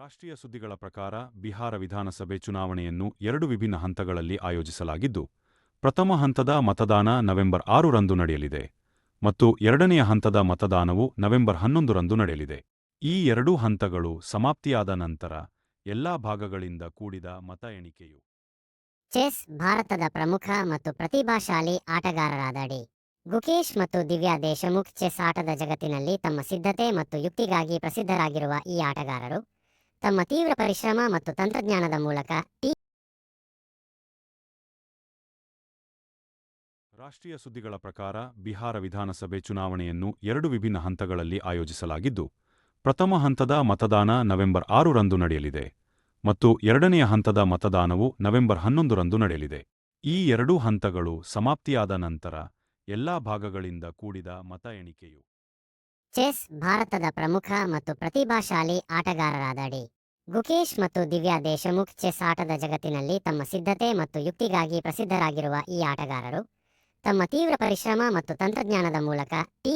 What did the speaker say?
ರಾಷ್ಟ್ರೀಯ ಸುದ್ದಿಗಳ ಪ್ರಕಾರ ಬಿಹಾರ ವಿಧಾನಸಭೆ ಚುನಾವಣೆಯನ್ನು ಎರಡು ವಿಭಿನ್ನ ಹಂತಗಳಲ್ಲಿ ಆಯೋಜಿಸಲಾಗಿದ್ದು, ಪ್ರಥಮ ಹಂತದ ಮತದಾನ ನವೆಂಬರ್ ಆರರಂದು ನಡೆಯಲಿದೆ ಮತ್ತು ಎರಡನೆಯ ಹಂತದ ಮತದಾನವು ನವೆಂಬರ್ ಹನ್ನೊಂದರಂದು ನಡೆಯಲಿದೆ. ಈ ಎರಡೂ ಹಂತಗಳು ಸಮಾಪ್ತಿಯಾದ ನಂತರ ಎಲ್ಲಾ ಭಾಗಗಳಿಂದ ಕೂಡಿದ ಮತ ಎಣಿಕೆಯು ಚೆಸ್ ಭಾರತದ ಪ್ರಮುಖ ಮತ್ತು ಪ್ರತಿಭಾಶಾಲಿ ಆಟಗಾರರಾದ ಡಿ. ಗುಕೇಶ್ ಮತ್ತು ದಿವ್ಯಾ ದೇಶಮುಖ್ ಚೆಸ್ ಆಟದ ಜಗತ್ತಿನಲ್ಲಿ ತಮ್ಮ ಸಿದ್ಧತೆ ಮತ್ತು ಯುಕ್ತಿಗಾಗಿ ಪ್ರಸಿದ್ಧರಾಗಿರುವ ಈ ಆಟಗಾರರು ತಮ್ಮ ತೀವ್ರ ಪರಿಶ್ರಮ ಮತ್ತು ತಂತ್ರಜ್ಞಾನದ ಮೂಲಕ ರಾಷ್ಟ್ರೀಯ ಸುದ್ದಿಗಳ ಪ್ರಕಾರ ಬಿಹಾರ ವಿಧಾನಸಭೆ ಚುನಾವಣೆಯನ್ನು ಎರಡು ವಿಭಿನ್ನ ಹಂತಗಳಲ್ಲಿ ಆಯೋಜಿಸಲಾಗಿದ್ದು ಪ್ರಥಮ ಹಂತದ ಮತದಾನ ನವೆಂಬರ್ ಆರರಂದು ನಡೆಯಲಿದೆ ಮತ್ತು ಎರಡನೆಯ ಹಂತದ ಮತದಾನವು ನವೆಂಬರ್ ಹನ್ನೊಂದರಂದು ನಡೆಯಲಿದೆ. ಈ ಎರಡೂ ಹಂತಗಳು ಸಮಾಪ್ತಿಯಾದ ನಂತರ ಎಲ್ಲಾ ಭಾಗಗಳಿಂದ ಕೂಡಿದ ಮತ ಎಣಿಕೆಯು ಚೆಸ್ ಭಾರತದ ಪ್ರಮುಖ ಮತ್ತು ಪ್ರತಿಭಾಶಾಲಿ ಆಟಗಾರರಾದ ಡಿ. ಗುಕೇಶ್ ಮತ್ತು ದಿವ್ಯಾ ದೇಶಮುಖ್ ಚೆಸ್ ಆಟದ ಜಗತ್ತಿನಲ್ಲಿ ತಮ್ಮ ಸಿದ್ಧತೆ ಮತ್ತು ಯುಕ್ತಿಗಾಗಿ ಪ್ರಸಿದ್ಧರಾಗಿರುವ ಈ ಆಟಗಾರರು ತಮ್ಮ ತೀವ್ರ ಪರಿಶ್ರಮ ಮತ್ತು ತಂತ್ರಜ್ಞಾನದ ಮೂಲಕ ಟಿ